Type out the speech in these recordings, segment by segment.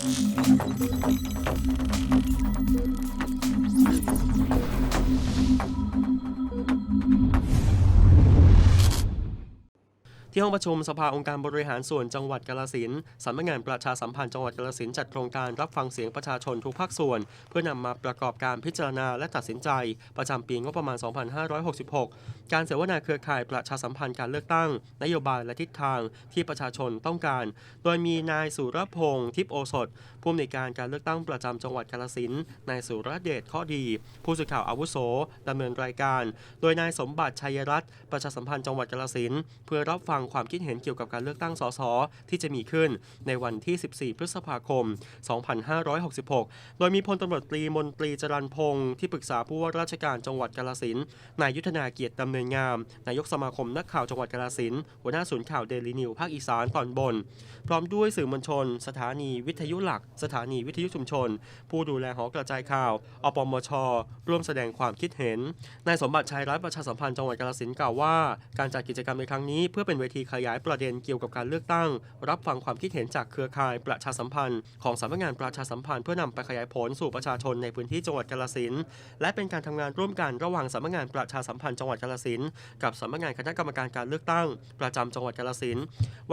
Thank you. ที่ห้องประชุมสภาองค์การบริหารส่วนจังหวัดกาลสินสำนักงานประชาสัมพันธ์จังหวัดกาลสินจัดโครงการรับฟังเสียงประชาชนทุกภาคส่วน เพื่อนำมาประกอบการพิจารณาและตัดสินใจ ประจำปีงบประมาณ 2566 การเสวนาเครือข่ายประชาสัมพันธ์การเลือกตั้ง นโยบายและทิศทางที่ประชาชนต้องการ โดยมีนายสุรพงษ์ทิพโอสถผู้อำนวยการการเลือกตั้งประจำจังหวัดกาลสินนายสุรเดชข้อดี ผู้สื่อข่าวอาวุโสดำเนินรายการ โดยนายสมบัติชัยรัตน์ประชาสัมพันธ์จังหวัดกาลสินเพื่อรับฟังังความคิดเห็นเกี่ยวกับการเลือกตั้งสสที่จะมีขึ้นในวันที่ 14 พฤษภาคม 2566 โดยมีพลตำรวจตรีมนตรีจรันพงศ์ที่ปรึกษาผู้ว่าราชการจังหวัดกาลสินนายยุทธนาเกียรติดำเนินงาม นายกสมาคมนักข่าวจังหวัดกาลสินหัวหน้าศูนย์ข่าวเดลีนิวภาคอีสานตอนบน พร้อมด้วยสื่อมวลชน สถานีวิทยุหลัก สถานีวิทยุชุมชน ผู้ดูแลหอกระจายข่าว อปมช ร่วมแสดงความคิดเห็น นายสมบัติชัยรัตน์ประชาสัมพันธ์จังหวัดกาฬสินกล่าวว่า การจัดกิจกรรมในครั้งนี้เพื่อเป็นเวทีขยายประเด็นเกี่ยวกับการเลือกตั้ง รับฟังความคิดเห็นจากเครือข่ายประชาสัมพันธ์ ของสำนักงานประชาสัมพันธ์เพื่อนำไปขยายผลสู่ประชาชนในพื้นที่จังหวัดกาฬสินและเป็นการทำงานร่วมกันระหว่างสำนักงานประชาสัมพันธ์จังหวัดกาฬสินกับสำนักงานคณะกรรมการการเลือกตั้ง ประจำจังหวัดกาฬสิน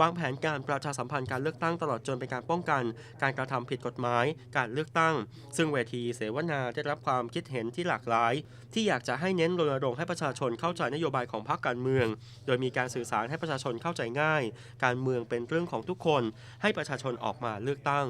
วางแผนการประชาสัมพันธ์การเลือกตั้งตลอดจนเป็นการป้องกัน การกระทำผิดกฎหมาย การเลือกตั้ง ซึ่งเวทีเสวนาได้รับความคิดเห็นที่หลากหลาย ที่อยากจะให้เน้นรณรงค์ให้ประชาชนเข้าใจนโยบายของพรรคการเมือง โดยมีการสื่อสารให้ประชาชชนเข้าใจง่าย การเมืองเป็นเรื่องของทุกคน ให้ประชาชนออกมาเลือกตั้ง